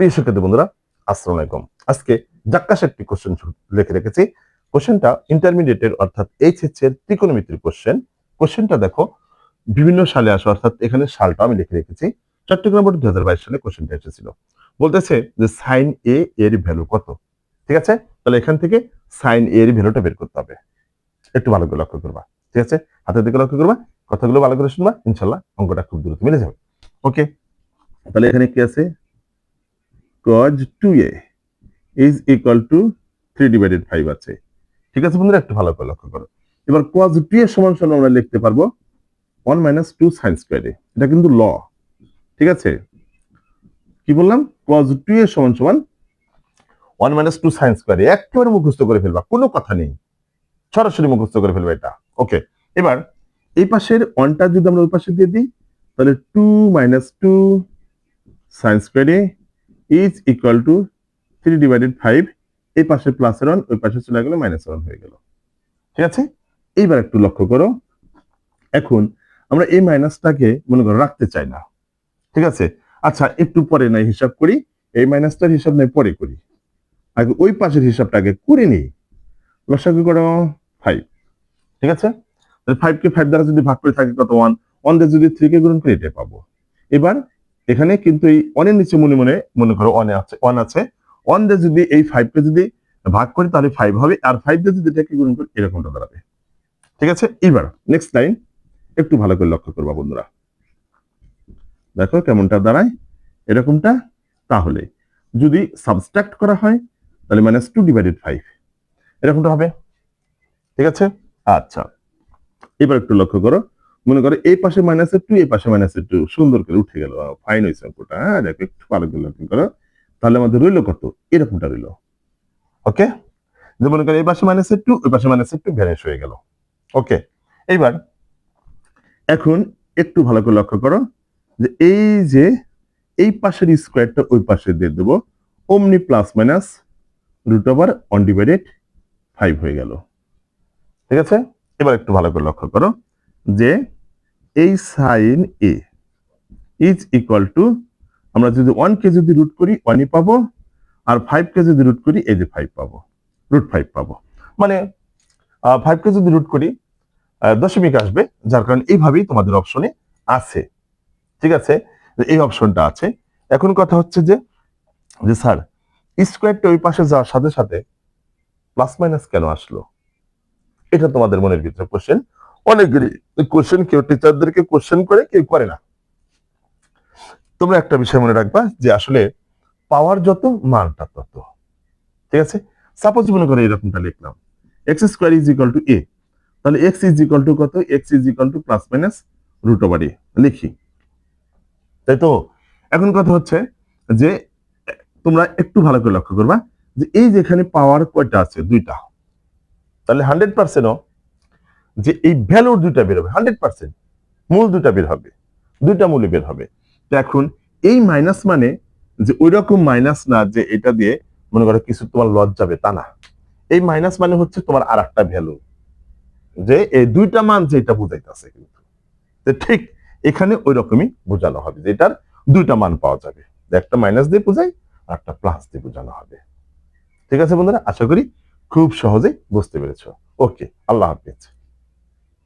প্রিয় বন্ধুরা, আসসালামু আলাইকুম। আজকে জাক্কাস একটি কোশ্চেন লিখে রেখেছি। কোশ্চেনটা ইন্টারমিডিয়েটের অর্থাৎ এইচএস এর ত্রিকোণমিতির কোশ্চেন কোশ্চেনটা দেখো, বিভিন্ন সালে আসে, অর্থাৎ এখানে সালটা আমি লিখে রেখেছি। চট্টগ্রাম বোর্ড দুই হাজার বাইশ সালে কোশ্চেনটা এসেছিল। বলতেছে যে সাইন এ এর ভ্যালু কত? ঠিক আছে? তাহলে এখান থেকে সাইন এর ভ্যালুটা বের করতে হবে। একটু ভালো করে লক্ষ্য করবা। ঠিক আছে? হাতের দিকে লক্ষ্য করবা, কথাগুলো ভালো করে শুনবা ইনশাল্লাহ অঙ্কটা খুব দ্রুত মিলে যাবে। ওকে তাহলে এখানে কি আছে? Cos 2a is equal to 3 divided 5 আছে। ঠিক আছে বন্ধুরা, একটু ভালো করে লক্ষ্য করো। এবার cos 2a সমান সমান আমরা লিখতে পারব 1 মাইনাস 2 sin স্কয়ার a এটা কিন্তু ল ঠিক আছে? কি বললাম? cos 2a সমান সমান 1 মাইনাস 2 sin স্কয়ার একেবারে মুখস্থ করে ফেলবা, কোনো কথা নেই। সরাসরি মুখস্থ করে ফেলবা এটা। ওকে এবার এই পাশের অনটা যদি আমরা ওই পাশে দিয়ে দিই, তাহলে 2 minus 2 sin square a is equal to three divided five এই পাশে প্লাসের ওয়ান ওই পাশে চলে গেলে মাইনাস ওয়ান হয়ে গেল। ঠিক আছে? এইবার একটু লক্ষ্য করো। এখন আমরা এই মাইনাসটাকে মনে করো রাখতে চাই না। ঠিক আছে? আচ্ছা একটু পরে নাই হিসাব করি। এই মাইনাসটার হিসাব নাই পরে করি। আগে ওই পাশের হিসাবটাকে করে নিই। লসাগু করো? ফাইভ ঠিক আছে? ফাইভ কে ফাইভ দ্বারা যদি ভাগ করে থাকে কত? ওয়ান ওয়ান দিয়ে যদি থ্রি কে গুণ করে, এটা পাবো। এবার এখানে কিন্তু এই অনের নিচে মনে মনে মনে করো অনে আছে ওয়ান আছে। ওয়ান দিয়ে যদি এই ফাইভকে যদি ভাগ করি, তাহলে ফাইভ হবে। আর ফাইভ দিয়ে যদি এটাকে গুণ করি, এরকমটা দাঁড়াবে। ঠিক আছে? এবার নেক্সট লাইন একটু ভালো করে লক্ষ্য করবা বন্ধুরা। দেখো কেমনটা দাঁড়ায়। এরকমটা, তাহলে যদি সাবস্ট্রাক্ট করা হয়, তাহলে মাইনাস টু ডিভাইডেড ফাইভ এরকমটা হবে। ঠিক আছে? আচ্ছা। এবার একটু লক্ষ্য করো। মনে করো এই পাশে মাইনাসের টু এই পাশে মাইনাসের টু সুন্দর করে উঠে গেল। ফাইন হয়েছে অঙ্কটা হ্যাঁ? দেখো একটু করে লক্ষ্য করো। তাহলে আমাদের রইল কত? এরকমটা রইল। ওকে যে মনে করো এই পাশে মাইনাসের টু ওই পাশে মাইনাসের টু ভ্যানিশ হয়ে গেল। ওকে এইবার, এখন একটু ভালো করে লক্ষ্য করো যে এই যে এই পাশের স্কোয়ারটা ওই পাশে দিয়ে দেবো। অমনি plus minus root over on divided five হয়ে গেল। ঠিক আছে? এবার একটু ভালো করে লক্ষ্য করো। যে এই sine A is equal to আমরা যদি ওয়ান কে যদি রুট করি ওয়ানই পাবো, আর ফাইভ কে যদি রুট করি, এই যে ফাইভ পাবো রুট ফাইভ পাবো। মানে ফাইভ কে যদি রুট করি দশমিক আসবে, যার কারণে এইভাবেই তোমাদের অপশনে আছে। ঠিক আছে? এই অপশনটা আছে। এখন কথা হচ্ছে যে যে স্যার স্কোয়ারটা ওই পাশে যাওয়ার সাথে সাথে প্লাস মাইনাস কেন আসলো? এটা তোমাদের মনের ভিতরে কোশ্চেন অনেকগুলি। কোশ্চেন কেউ টিচারদেরকে কোশ্চেন করে, কেউ করে না। তোমরা একটা বিষয় মনে রাখবা যে আসলে পাওয়ার যত, মানটা তত। ঠিক আছে? সাপোজ মনে করো এরকমটা লিখলাম। X square is equal to A তাহলে এক্স ইজ ইকাল টু কত? X is equal to plus minus root over A লিখি। তাই তো? এখন কথা হচ্ছে যে, তোমরা একটু ভালো করে লক্ষ্য করবা যে এই যেখানে পাওয়ার কয়টা আছে দুইটা, তাহলে হান্ড্রেড পার্সেন্টও যে এই ভ্যালুর দুইটা বের হবে হান্ড্রেড পার্সেন্ট মূল দুইটা বের হবে, দুইটা মূল্য বের হবে। তো এখন এই মাইনাস মানে যে ওই রকম মাইনাস না যে এটা দিয়ে মনে করো কিছু তোমার লস যাবে, তা না। এই মাইনাস মানে হচ্ছে তোমার আর একটা ভ্যালু যে এই দুইটা মান যে এটা বুঝাইতেছে কিন্তু। ঠিক এখানে ওই রকমই বোঝানো হবে, যে এটার দুইটা মান পাওয়া যাবে। একটা মাইনাস দিয়ে বোঝাই, আর একটা প্লাস দিয়ে বোঝানো হবে। ঠিক আছে বন্ধুরা? আশা করি খুব সহজেই বুঝতে পেরেছ। ওকে, আল্লাহ হাফিজ।